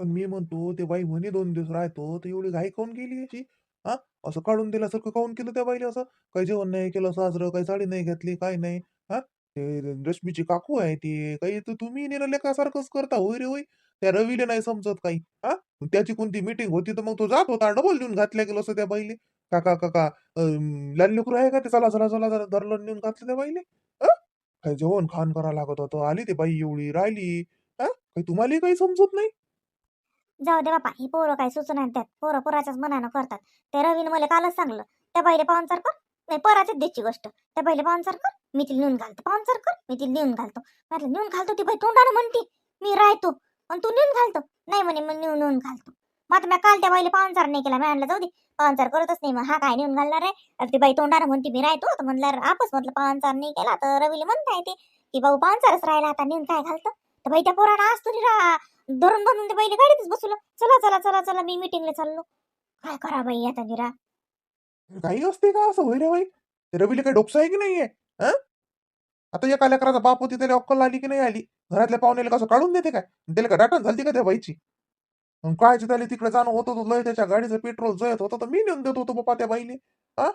पण मी म्हणतो ते बाई म्हणे दोन दिवस राहतो तर एवढी घाई काऊन गेली याची? हा? असं काढून दिल्यासारखं काऊन केलं त्या बाईला असं? काही जेवण नाही केलं साजरं काही साडी नाही घेतली काय नाही. हा? ते रश्मीची काकू आहे ती. काही तर तुम्ही निरा लेखासारखंच करता होय रे होय? त्या रवीले नाही समजत काही. हा? त्याची कोणती मीटिंग होती तर मग तो जात होता डबल देऊन घातल्या गेलो असं त्या बाईले. काका काका लहान लेकरू आहे का ते? चला चला चला धरलं नेऊन घातलं त्या बाईले. हा? काही जेवण खाण करा लागत होतं. आली ते बाई एवढी राहिली. हा? काही तुम्हाला काही समजत नाही? जाऊ दे बापा ही पोरं काय सुचना त्यात पोरं पोराच्याच मनानं करतात. ते रवीनं मला कालच सांगलं त्या पहिले पाहुणचार कर. नाही पोराच्याच द्यायची गोष्ट. त्या पहिले पाहुणचार कर. मी तिला नेऊन घालतो. पाहुणचार कर. मी तिला नेऊन घालतो. म्हटलं नेऊन घालतो ती बाई तोंडानं म्हणते. मी राहतो. आणि तू नेऊन घालतो. नाही म्हणे मग नेऊन नेऊन घालतो. मग आता मी काल त्या बाईला पाहुणचार नाही केला मी आणलं जाऊ दे पाहुणचार करतच नाही मग हा काय नेऊन घालणार आहे? तर ती बाई तोंडानं म्हणते मी राहतो. तर म्हणलं आपस म्हटलं पाहुणचार नाही केला तर रवीला म्हणता येते की भाऊ पाहुणचारच राहिला आता नेऊन काय घालतं? तर बाई त्या पोरानं आज तुझी रा धरून धरून ते पहिले गाडीतच बसवलं चला चला चला चला मी मीटिंगला चाललो. काय करा बाई आता निरा काही असते का असं होय रे बाई? ते रवीला काही डोकसं आहे की नाहीये? हा? आता एका लेकराचा बाप होती त्याला अक्कल आली की नाही आली? घरातल्या पाहुण्याला कसं काढून देते काय? त्याला काय डाटण झाली का त्या बाईची? मग काय त्याला तिकडे जाणं होत तो लय त्याच्या गाडीचं पेट्रोल जळत होतं तर मी नेऊन देत होतो बापा त्या बाईले. हा?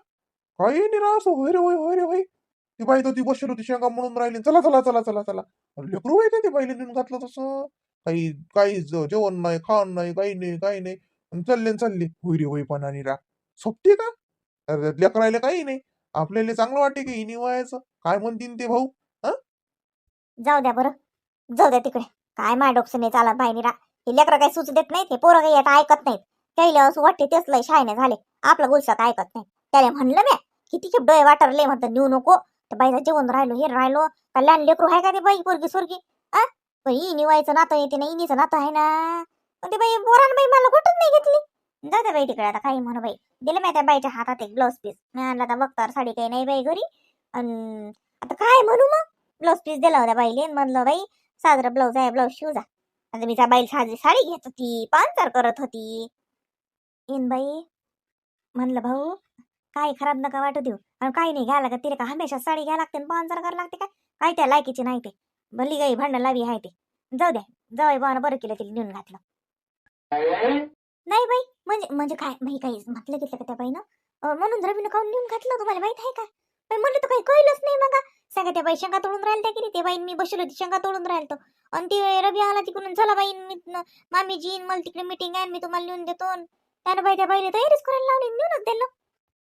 काही नाही रा असं होय रे होय होय रे भाई ती बाई तर ती बसली होती शेंगा म्हणून राहिली. चला चला चला चला चला. लेकरू आहे का ते बाईले नेऊन घातलं तसं? काही काही जेवण नाही खाण नाही काही नाही काही नाही. आणि चालले न चालले होय रे होय पण आणि रा सोपते का लेकरायला काही नाही. आपल्याला चांगलं वाटते की हिनी व्हायचं काय म्हणतील ते भाऊ? जाऊ द्या बरं. जाऊ द्या तिकडे. काय माय डोक्स नाही चालत बाई निरा हे लेकरं काही सुचू देत नाहीत हे पोरं काही आता ऐकत नाहीत. त्याला असं वाटते तेच लय शायने झाले. आपलं गुलसात ऐकत नाही त्याला म्हणलं मी किती खेप डोळे वाटरले म्हणतात नेऊ नको. तर बाईला जेवण राहिलो हे राहिलो. का लहान लेकरू आहे का ते बाई पोरगी सोरगी? आ पण ही निवायचं नातं येते ना इनीचं नातं आहे ना. पण ते बाई पोरानं बाई मला कुठंच नाही घेतली. जाऊ बाई तिकडे आता काही म्हणू बाई. दिलं मी त्या बाईच्या हातात एक ब्लाऊज पीस मी आणला आता बघतार साडी काही नाही बाई घरी. अन आता काय म्हणू मग? ब्लाऊज पीस दिला होता बाईले म्हणलं बाई साजरा ब्लाऊज आहे ब्लाऊज शिव जा. आता मी त्या बाईल साजरी साडी घेत होती पांचार करत होती. येन बाई म्हणलं भाऊ काय खराब नका वाटू देऊ. आणि काही नाही घ्यायला का तिला का हमेशा साडी घ्यायला लागते आणि करायला लागते काय काय त्या लायकीची नाही ते. भली गाई भांडण लावी आहे ते. जाऊ द्या जाऊ बाण बरं केलं तिला नेऊन घातलं. नाही बाई म्हणजे म्हणजे काय? बाई काही म्हटलं घेतलं का त्या बाईनं? म्हणून रवीनं खाऊन नेऊन घातलं तुम्हाला माहीत आहे का? बाई म्हणलं तर काही कळलंच नाही मग सांगा त्या बाई शेंगा तोडून राहिल्या की ते बाईन मी बसलो होती शेंगा तोडून राहिलतो. आणि ते रवी आला तिकडून चला बाई मी मामी मामीजी मला तिकडे मीटिंग आहे मी तुम्हाला नेऊन देतो. त्यानं बाई त्या बाईने तयारीच करायला लावली नेऊनच दिलं.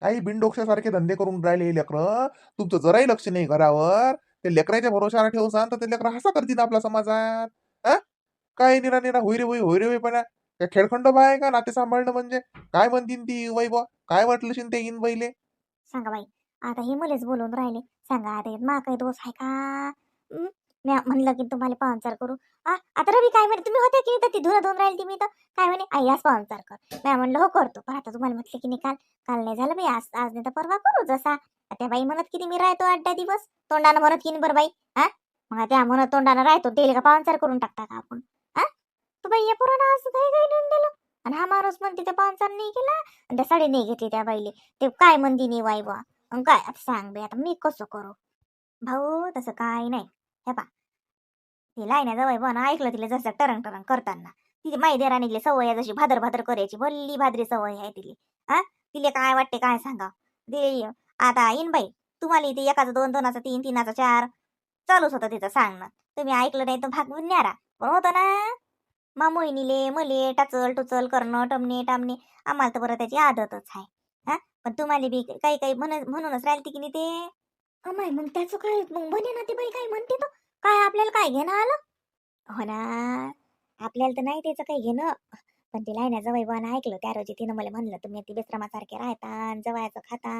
काही बिनडोक्षासारखे धंदे करून राहिले लेकर. तुमचं जराही लक्ष नाही घरावर. ते लेकराच्या भरोशावर सांग तर ते लेकरं हसा करतील आपल्या समाजात. हा काय निरा निरा होईरे होई रे होई पण काय खेळखंड बाय का? नाते सांभाळणं म्हणजे? काय म्हणतीन ती वैभव काय वाटलं शिन ते इन बैले सांगा बाई आता हे मलाच बोलून राहिले. सांगा आता यात मा काही दोष आहे का? म्या म्हणलं की तुम्हाला पाहुणचार करू. आ आता रवी काय म्हणे तुम्ही होते की नाही? तर ती धुणं धुवून राहिली ती मी तर. काय म्हणे आई आज पाहुणचार कर. म्या म्हणलं हो करतो. पण आता तुम्हाला म्हटलं की नाही काल काल नाही झालं मी आज आज नाही तर परवा करू जसा. त्या बाई म्हणत किती मी राहतो आठ दहा दिवस. तोंडानं म्हणत की नाही बरं बाई हा मग त्या म्हणत तोंडानं राहतो तेल का पाहुणचार करून टाकता का आपण? हा तू बाई या पुराणा आज काही काही नेऊन दिलं आणि हा माणूस म्हणते त्या पाहुणचार नाही केला. आणि त्या साडी नाही घेतली त्या बाईले. ते काय म्हणते नाही वाई बा काय? आता सांग बे आता मी कसं करू? भाऊ तसं काय नाही. हे पा ती लाईन जवळ पण ऐकलं तिला जसं टरंग टरंग करताना. तिची माई देराणीले सवय आहे जशी भादर भादर करायची. भल्ली भादरी सवय आहे तिली. हा? तिले काय वाटते काय सांगा दे आता येईन बाई तुम्हाला इथे एकाचं दोन दोनाचं तीन तीनाचं चार. चालूच होतं तिचं सांगणं. तुम्ही ऐकलं नाही तर भाग न्यारा. पण होतं ना? मा मोहिनीले मले टाचल टुचल करणं टमणे टामणे. आम्हाला तर बरं त्याची आदतच आहे. हा? पण तुम्हाला बी काही काही म्हण म्हणूनच राहिली की नाही ते? अमाय मग त्याचं काय मग म्हणे ना ती बाई काय म्हणते तो? काय आपल्याला काय घेणं आलं? हो ना आपल्याला तर नाही त्याचं काही घेणं. पण ते लायना जवळ ऐकलं. त्या रोजी तिनं मला म्हणलं तुम्ही ती बेश्रमासारखे राहता जवळचं खाता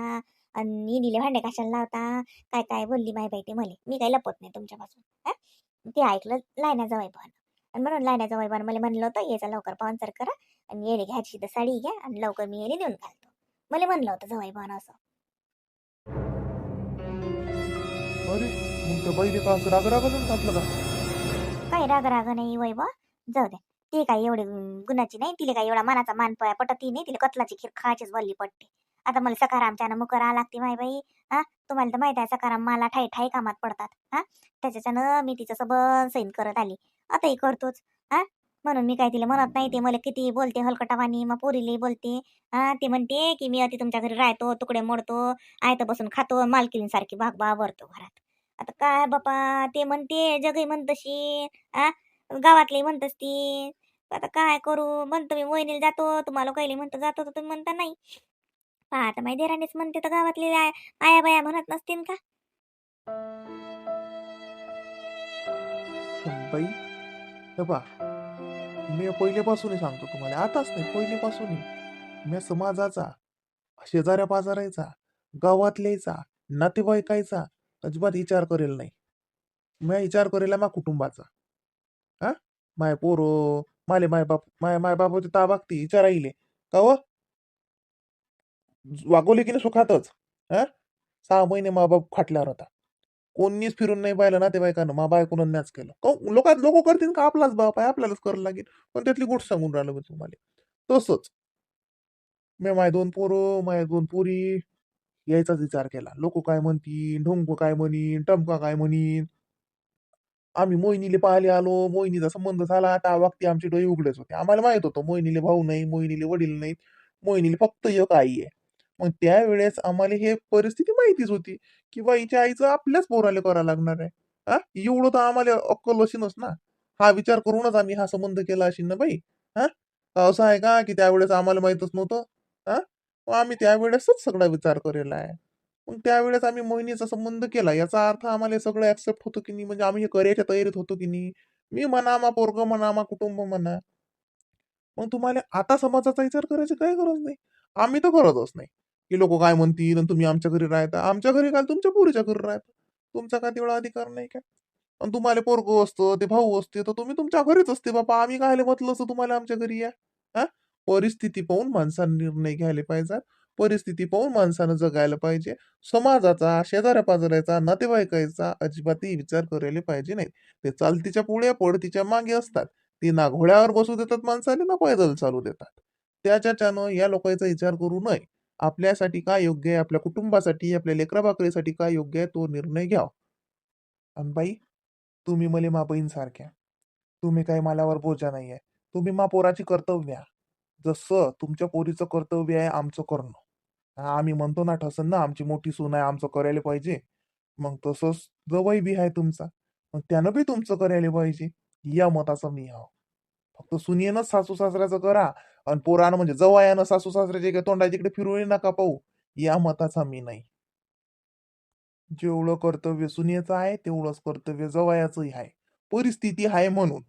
आणि इनीले भांडे कशाला लावता. काय काय बोलली माय बाई ते मले? मी काही लपत नाही तुमच्यापासून. ते ऐकलं लायना जवळ आणि म्हणून लायना जवळ मला म्हणलं होतं याचा लवकर पाहुणचार करा आणि येणे घ्यायची तर साडी घ्या आणि लवकर मी येणे देऊन घालतो. मला म्हणलं होतं जवळ असं. अरे मग त्या बाईने का असं राग राग घातलं का? काय राग राग नाही वैभव जाऊ दे. ती काय एवढे गुणाची नाही तिला काय एवढा मनाचा मान पया पटत नाही तिला कतलाची खीर खायचीच वल्ली पडते. आता मला सकारामच्यानं मुकर आ लागते माय बाई हा? तुम्हाला तर माहीत आहे सकाराम मला ठाई ठाई कामात पडतात हा? त्याच्याच्यानं मी तिचं सबन सैन करत आली. आताही करतोच हा? म्हणून मी काय तिला म्हणत नाही ते मला किती बोलते हलकटावानी मग पोरीले बोलते हा? ते म्हणते की मी अति तुमच्या घरी राहतो तुकडे मोडतो आयत बसून खातो मालकीसारखी भाग वावरतो घरात. आता काय बापा ते म्हणते जगही म्हणतशी आ? गावातले म्हणतस ती. आता काय करू? म्हणतो मी वहिनीला जातो. तुम्हाला काही म्हणतो जातो तर तुम्ही म्हणता नाही. पहा आता माहिती देराणीच म्हणते तर गावातले आया बाया म्हणत नसतील का? बाई हे बा मी पहिल्यापासूनही सांगतो तुम्हाला आताच नाही पहिल्यापासूनही. मी समाजाचा शेजाऱ्या पाजारायचा गावातल्याचा नातेवाईकायचा अजिबात विचार करेल नाही. मी विचार करेल मा कुटुंबाचा. हा? माय पोरो माले माय बाप माय माय बापाची ताबागती विचार आईले का हो? व वागवले की नाही सुखातच? हा? सहा महिने मा बाप खाटल्यावर होता कोणीच फिरून नाही पाहिलं ना ते बायकानं. मा बायकोनं मॅच केलं. लोकात लोक करतील का? आपलाच बाप आहे. आपल्यालाच करायला लागेल. पण त्यातली गोष्ट सांगून राहिलो मी तुम्हाला. तसंच. मी माय दोन पोरं माय दोन पोरी. यायचाच विचार केला. लोक काय म्हणतील? ढोंग काय म्हणीन? टमका काय म्हणीन? आम्ही मोहिनीले पाहिले आलो. मोहिनीचा संबंध झाला. त्या वागती आमचे डोळे उघडेच होते. आम्हाला माहीत होतं मोहिनीले भाऊ नाही मोहिनीले वडील नाहीत. मोहिनीले फक्त एक आई आहे. मग त्यावेळेस आम्हाला हे परिस्थिती माहितीच होती की बाईच्या आईचं आपल्याच पोराला करावं लागणार आहे. हा एवढं तर आम्हाला अक्कल अशीनच ना. हा विचार करूनच आम्ही हा संबंध केला अशी ना बाई. हा असं आहे का की त्यावेळेस आम्हाला माहितच नव्हतं? हा मग आम्ही त्यावेळेसच सगळा विचार करेला आहे. मग त्यावेळेस आम्ही मोहिनीचा संबंध केला. याचा अर्थ आम्हाला सगळं ऍक्सेप्ट होतो की नाही? म्हणजे आम्ही हे करायच्या तयारीत होतो की नाही? मी म्हणा मा पोरग म्हणा मा कुटुंब म्हणा. मग तुम्हाला आता समाजाचा विचार करायची काही गरज नाही. आम्ही तर करतच नाही. की लोक काय म्हणतील आणि तुम्ही आमच्या घरी राहता. आमच्या घरी काय? तुमच्या पोरीच्या घरी राहता. तुमचा काय तेवढा अधिकार नाही काय आणि तुम्हाला पोरग असतं ते भाऊ असते तर तुम्ही तुमच्या घरीच असते बाबा आम्ही काय म्हटलं असं तुम्हाला आमच्या घरी या? हा? परिस्थिती पाहून माणसानं निर्णय घ्यायला पाहिजे. परिस्थिती पाहून माणसानं जगायला पाहिजे. समाजाचा शेजाऱ्या पाजाऱ्याचा नातेवाईकाचा अजिबातही विचार करायला पाहिजे नाही. ते चालतीच्या पुढे पडतीच्या मागे असतात. ते ना घोड्यावर बसू देतात माणसाने ना पैदल चालू देतात. त्याच्यानं या लोकांचा विचार करू नये. आपल्यासाठी काय योग्य आहे? आपल्या कुटुंबासाठी आपल्या लेकराबाकरीसाठी काय योग्य आहे? तो निर्णय घ्या आणि बाई तुम्ही मले मा बहीण सारख्या तुम्ही काही मालावर बोजा नाही आहे तुम्ही मा पोराची कर्तव्य आहे. जसं तुमच्या पोरीचं कर्तव्य आहे आमचं करणं. आम्ही म्हणतो ना ठसन ना आमची मोठी सून आहे आमचं करायला पाहिजे. मग तसंच जवळ बी आहे तुमचा. मग त्यानं बी तुमचं करायला पाहिजे. या मताचा मी आहो. फक्त सुनियनच सासू सासऱ्याचं करा आणि पोरानं म्हणजे जवयानं सासू सासऱ्याचे इकडे तोंडाच्या इकडे फिरू नका पाहू. या मताचा मी नाही. जेवढं कर्तव्य सुनेचं आहे तेवढंच कर्तव्य जवयाचंही आहे. परिस्थिती आहे म्हणून.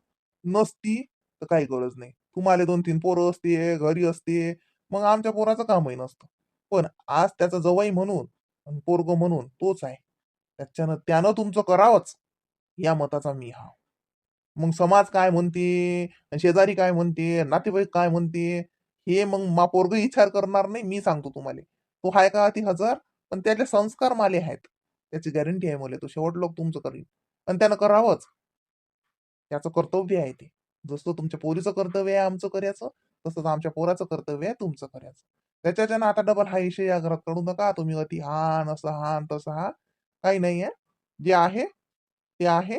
नसती तर काही गरज नाही. तुम्हाला दोन तीन पोरं असते घरी असते मग आमच्या पोराचं कामही नसतं. पण आज त्याचा जवाई म्हणून आणि पोरग म्हणून तोच आहे. त्याच्यानं त्यानं तुमचं करावंच. या मताचा मी हा. मग समाज काय म्हणते शेजारी काय म्हणते नातेवाईक काय म्हणते हे मग मा पोरग विचार करणार नाही मी सांगतो तुम्हाला. तो हाय का ती हजार पण त्याचे संस्कार माले आहेत. त्याची गॅरंटी आहे मला तो शेवट लोक तुमचं करीन. आणि त्यानं करावंच. त्याचं कर्तव्य आहे ते. जसं तुमच्या पोरीचं कर्तव्य आहे आमचं करायचं तसंच आमच्या पोराचं कर्तव्य आहे तुमचं करायचं. त्याच्याच्यानं आता डबल हा विषय या घरात काढू नका तुम्ही अति हान असं हान तसं हा काही नाही आहे. जे आहे ते आहे.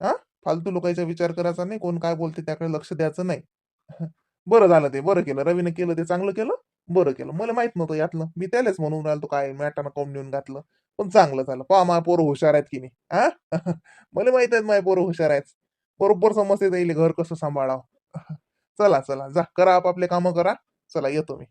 हा? फालतू लोकांचा विचार करायचा नाही कोण काय बोलते त्याकडे लक्ष द्यायचं नाही. बरं झालं ते बरं केलं. रवीनं केलं ते चांगलं केलं बरं केलं. मला माहीत नव्हतं यातलं. मी त्यालाच म्हणून राहिलो काय मॅटानं कम नेऊन घातलं? पण चांगलं झालं. पहा माझ्या पोरं हुशार आहेत की नाही. हा? मला माहीत आहेत माझ्या पोरं हुशार आहेत. बरोबर समजते जाईल घर कसं सांभाळावं. चला चला जा करा आपापले कामं करा. चला येतो मी.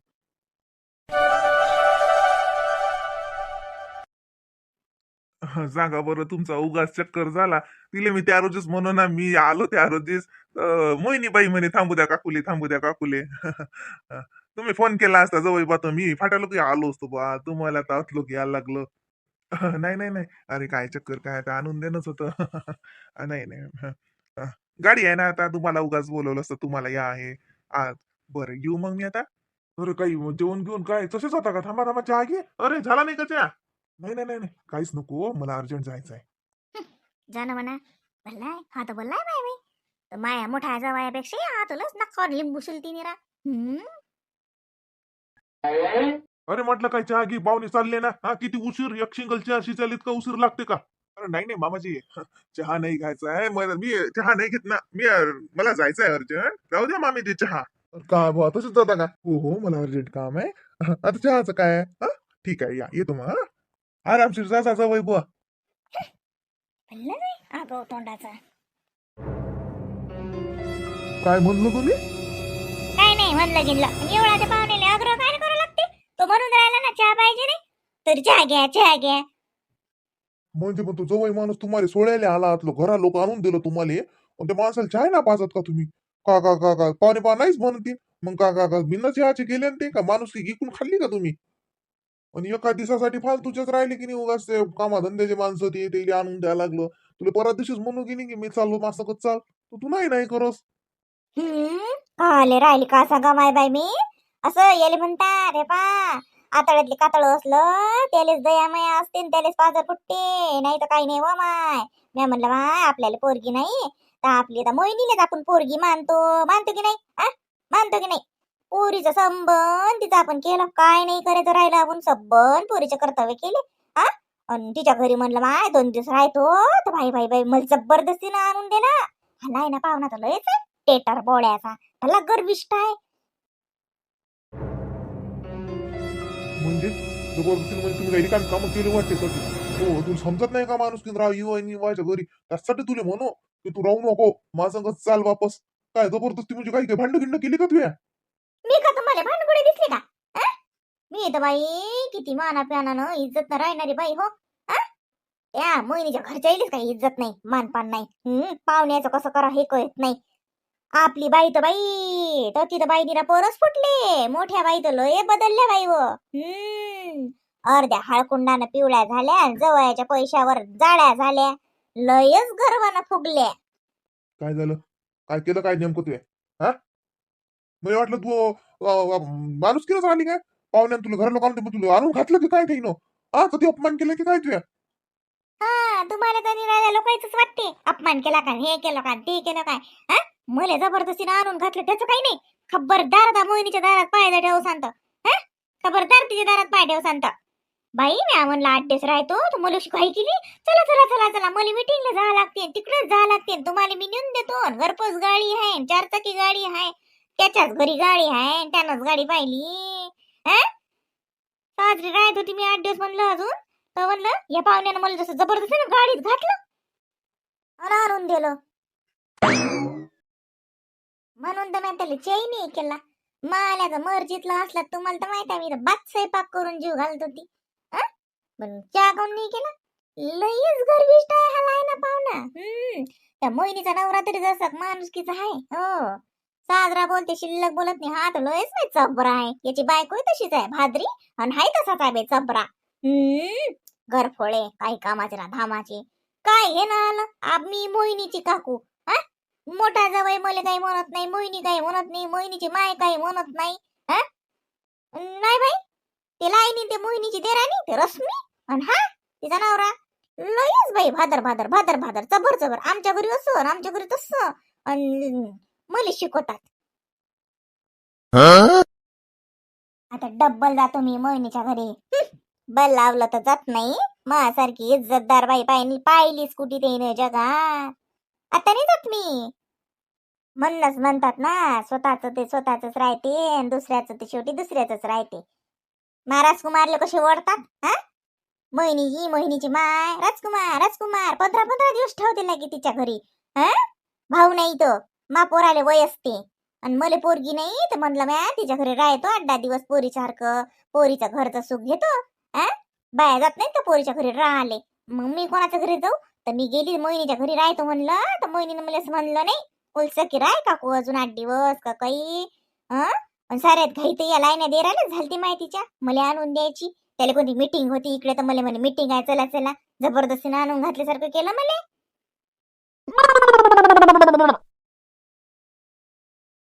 सांगा बरं तुमचा उगाच चक्कर झाला. तिले मी त्या रोजीच म्हणू ना मी आलो त्या रोजीच. अं, मोहिनीबाई म्हणे थांबू द्या काकुले थांबू द्या काकुले. तुम्ही फोन केला असता जवळ बा मी. फाटालो की आलो असतो बा. तुम्हाला तर असलो की यायला लागलं. नाही नाही नाही. अरे काय चक्कर काय आता आणून देणंच होतं. नाही नाही. गाडी आहे ना आता तुम्हाला उगाच बोलवलं असतं तुम्हाला या आहे आज. बरं येऊ मग मी आता. अरे काही जेवण घेऊन काय? तसेच होता का? थांबा थांबा चहा घे. अरे झाला नाही का चहा? नाही नाही नाही नाही, काहीच नको मला अर्जंट जायचं आहे. जा ना म्हणा. बोललाय हा तर बोललाय बाय मी तर माया मोठ्या जवायापेक्षा हा तुलाच नक्का लिंबू शिलती निरा. हम्म अरे म्हटलं काय? चहा घे. पाहुणे चालले ना. हा किती उशीर. एक सिंगल चहा शिजायला इतका उशीर लागते का? अरे नाही नाही मामाजी चहा नाही घ्यायचा आहे मला मी चहा नाही घेत ना. मी मला जायचं आहे अर्जंट. राहू द्या मामी ते चहा. का बुवा तसंच जाता का? हो हो मला अर्जंट काम आहे. आता चहाचं काय आहे? हा? ठीक आहे या येतो मग हा. आरामशीर जा जा वय बुवा. म्हणलं नाही आगाऊ तोंडाचा. काय म्हणलं तुम्ही? काय नाही म्हणलं गिनलं एवढा ते आग्रह काय करू लागते तो म्हणून राहिला ना चहा पाहिजे नाही. तर चहा घ्या चहा घ्या. म्हणजे मग जवळ माणूस तुम्हाला सोडायला आला आतलो. घरा लोक आणून दिलं तुम्हाला. पण त्या माणसाला चाय ना पाजत का तुम्ही? का का का का? पाहुणे पा नाहीच म्हणते मग का का का? बिना चहाचे गेले ते का? माणूस इकून खाल्ली का तुम्ही? आणि एका दिवसासाठी फालतूच्याच राहिले की नाही उगाच ते कामाधंद्याचे माणसं ते ते आणून द्यायला लागलं. तुला परत दिवशीच म्हणू की नाही की मी चाललो मास्तर चाल तू तू नाही नाही करस हम्म? राहिली का सांगा माय बाय मी? असं येले म्हणता रे पा आतळ्यातले कातळ असलं त्यालेच दयामया असते न त्यालेच पाजर फुटते. नाही तर काही नाही वा माय. मी म्हणलं माय आपल्याला पोरगी नाही. तर आपली तर मोहिनीलाच आपण पोरगी मानतो. मानतो की नाही? आ? मानतो की नाही? पोरीचा संबंध तिचा आपण केलं. काय नाही करायचं राहिलं आपण. सबन पोरीचे कर्तव्य केले. आ? आणि तिच्या घरी म्हणलं माय दोन दिवस राहतो. तर भाई भाई बाई मला जबरदस्तीनं आणून दे ना. हा नाही ना पाहुणा तर लयच टेटर बोळ्याचा. त्याला गर्विष्ट आहे. म्हणजे जबरदस्ती म्हणजे तुम्ही काही काम काम केले वाटते सगळी. हो तुला समजत नाही का माणूस की राव येऊ आणि माझ्या घरी? त्यासाठी तुले म्हणू की तू राहू नको माझं संगत चाल वापस. काय जबरदस्ती म्हणजे काही काही भांडण गिंड केली का तुया? मी का तुम्हाला भांडगुडी दिसली का? मी तर बाई किती माना प्यानानं इज्जत न राहणारी बाई हो. त्या या मोहिनीच्या घरच्या येईलच काही इज्जत नाही मानपान नाही. पाहुण्याचं कसं करा हे कळत नाही. आपली बाई तर बाई तर तिथं बाई तिला पोरच फुटले. मोठ्या बाई तर लय बदलल्या बाई व. हम्म. अर्ध्या हळकुंडानं पिवळ्या झाल्या आणि जवळच्या पैशावर जाळ्या झाल्या लयच गर्वानं फुगल्या. काय झालं? काय केलं? काय नेमकं तुया हा? मला वाटलं तू माणूस केलं आली काय? पाहुण्या तुला घर लोकांना तुला आणून घातलं की काय काही नो हा कधी अपमान केलं की काय तुझ्या? हा तुम्हाला तर निराळ्या लोकांच वाटते. अपमान केला का हे केलं का ते केलं काय हा? मले जबरदस्तीनं आणून घातलं त्याचं काही नाही. खबरदार दा मोहिनीच्या दारात पाय ठेव सांगत हा? खबरदार तिच्या दारात पाय ठेव सांगत बाई मी म्हणलं आठ दिवस राहतो. तू मला काही केली चला चला चला चला. मला मिटिंगला जावं लागते तिकडेच जावं लागते तुम्हाला मी नेऊन देतो. घरपोच गाडी आहे चार चाकी गाडी आहे. त्याच्याच घरी गाडी आहे त्यानंच गाडी पाहिली. हा? साजरी राहत होती मी आठ दिवस म्हणलं अजून. तर म्हणलं या पाहुण्यानं मला जसं जबरदस्तीने गाडीत घातलं आणि आणून दिलं. म्हणून तर मी त्याला चैनी केला. माल्याचा मर्जीतला असला तुम्हाला तर माहीत आहे मी तर बात स्वयंपाक करून जीव घालत होती. पण चहा काऊन नाही केला. लईच गर्विष्ट आहे हा लायना पाहुणा. हम्म. त्या मोहिनीचा नवरा तरी जसा माणुसकीचा आहे. हो. साजरा बोलते शिल्लक बोलत नाही. हा तर लयच नाही चबरा आहे. याची बायको तशीच आहे भाद्री. आणि हाय तसाच आहे बे चबरा. हम्म. गरफोळे काही कामाचे ना धामाचे. काय हे ना आलं? आम्ही मोहिनीची काकू हा? मोठा जवळ मला काही म्हणत नाही मोहिनी काही म्हणत नाही मोहिनीची माय काही म्हणत नाही हा? नाही बाई ते लाईनी ते मोहिनीची देराणी ते रश्मी आणि हा तिचा नवरा. लयच बाई भादर भादर भादर भादर चबर चबर आमच्या घरी असं आमच्या घरी तसं मला शिकवतात. आता डब्बल जातो मी मोहिनीच्या घरी. बल लावलं तर जात नाही. माझ्यासारखी इज्जतदार बाई पाहिली पाहिलीच कुठे ते जगात. आता नाही जात मी. म्हणूनच म्हणतात ना स्वतःच ते स्वतःच राहते आणि दुसऱ्याचं ते शेवटी दुसऱ्याच राहते. मा कुमारले कसे ओढतात हा? मोहिनी ही मोहिनीची माय. राजकुमार राजकुमार पंधरा पंधरा दिवस ठेवते लागे तिच्या घरी हा? भाऊ नाही तो. मा पोराले वय असते. आणि मला पोरगी नाही तर म्हणलं म्या तिच्या घरी राहतो आठ दहा दिवस पोरीसारखं. पोरीचं घरचं सुख घेतो. बाया जात नाही तर पोरीच्या घरी राहिले मग मी कोणाच्या घरी जाऊ? तर मी गेली मोहिनीच्या घरी राहतो म्हणलं तर मोहिनीनं मला असं म्हणलं नाही उलस की राय काकू अजून आठ दिवस का काही? पण साऱ्यात घाई तर या लाईन दे राहिलं झालती माहितीच्या मला आणून द्यायची. त्याला कोणती मिटिंग होती इकडे तर मला म्हणे मिटिंग आहे चला चला. जबरदस्तीनं आणून घातल्यासारखं केलं मला.